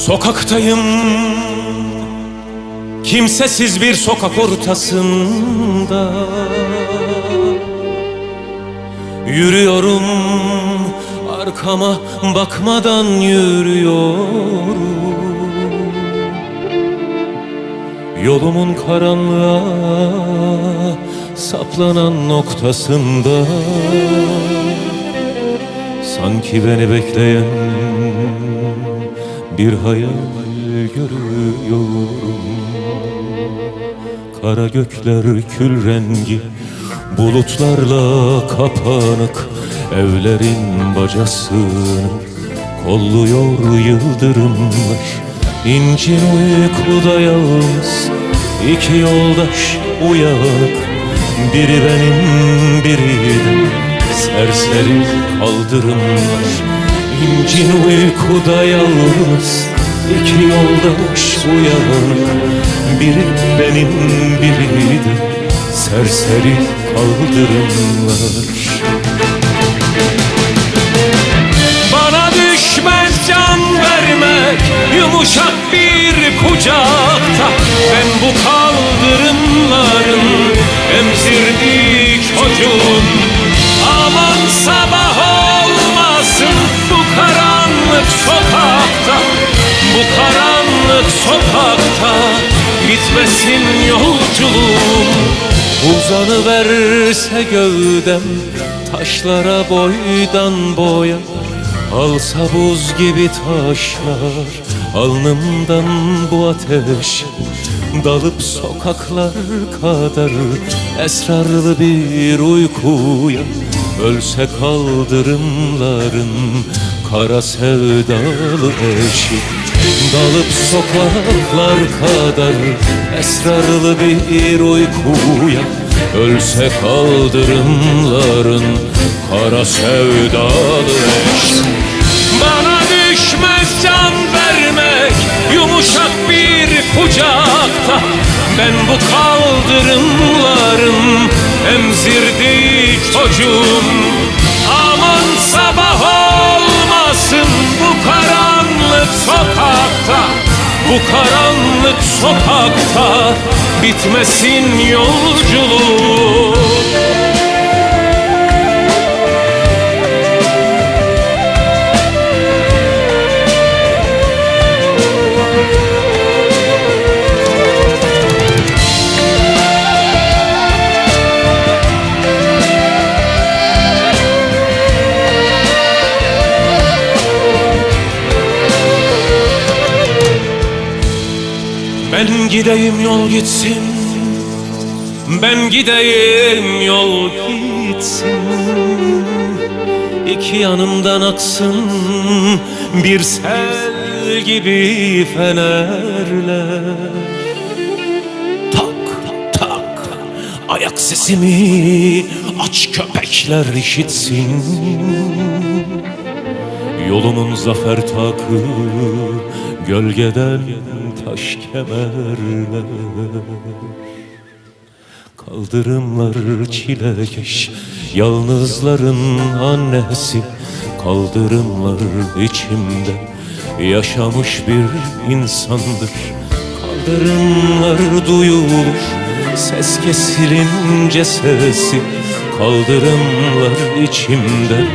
Sokaktayım. Kimsesiz bir sokak ortasında. Yürüyorum Arkama bakmadan yürüyorum. Yolumun karanlığa saplanan noktasında. Sanki beni bekleyen bir hayal görüyorum. Kara gökler kül rengi Bulutlarla kapanık. Evlerin bacasını Kolluyor yıldırımlar. İncin uykuda yalnız iki yoldaş uyanık. Biri benim biri de Serseri kaldırımlar İncin uykuda yalnız iki yoldaş uyanık Biri benim biri de Serseri kaldırımlar Bana düşmez can vermek Yumuşak bir kucakta. Ben bu kaldırımların Emzirdik çocuğum Uzanıverse gövdem Taşlara boydan boya. Alsa buz gibi taşlar Alnımdan bu ateş Dalıp sokaklar kadar Esrarlı bir uykuya. Ölse kaldırımların Kara sevdalı eşi Dalıp sokaklar kadar Esrarlı bir uykuya Ölse kaldırımların Kara sevdalı eşi. Bana düşmez can vermek Yumuşak bir kucakta. Ben bu kaldırımların Emzirdiği çocuğum sokakta Bu karanlık sokakta Bitmesin yolculuğum Ben gideyim yol gitsin Ben gideyim yol gitsin. İki yanımdan aksın Bir sel gibi fenerler. Tak tak Ayak sesimi aç köpekler işitsin. Yolumun zafer takı Gölgeden taş kemerler. Kaldırımlar çilekeş Yalnızların annesi. Kaldırımlar içimde Yaşamış bir insandır. Kaldırımlar duyulur Ses kesilince sesi. Kaldırımlar içimde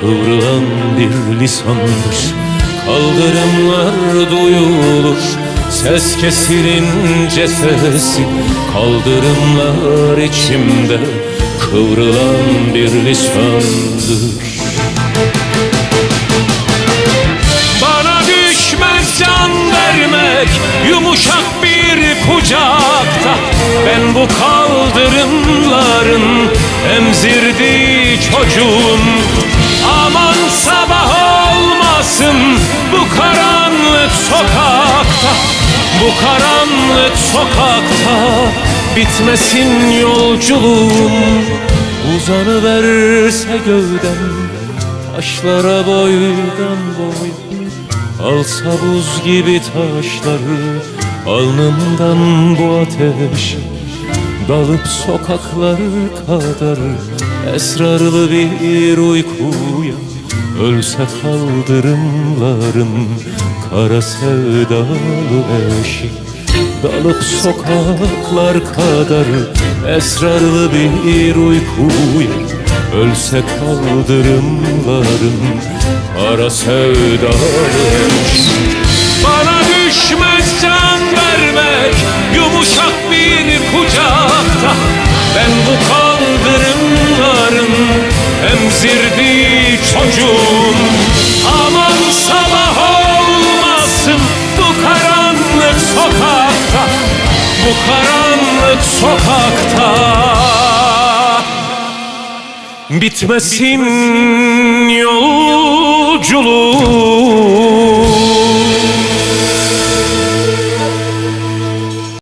Kıvrılan bir lisandır Kaldırımlar duyulur Ses kesilince sesi. Kaldırımlar içimde Kıvrılan bir lisandır. Bana düşmez can vermek Yumuşak bir kucakta. Ben bu kaldırımların Emzirdiği çocuğum olmasın Bu karanlık sokakta Bu karanlık sokakta Bitmesin yolculuğum. Uzanıverse gövdem Taşlara boydan boy Alsa buz gibi taşları Alnımdan bu ateş Dalıp sokaklar kadar Esrarlı bir uykuya Ölse kaldırımların kara sevdalı eşi. Dalıp sokaklar kadar esrarlı bir uykuya. Ölse kaldırımların kara sevdalı eşi. Bana düşmez can vermek yumuşak bir kucakta. Ben bu kaldırımların emzirdiği Bitmesin yolculuğum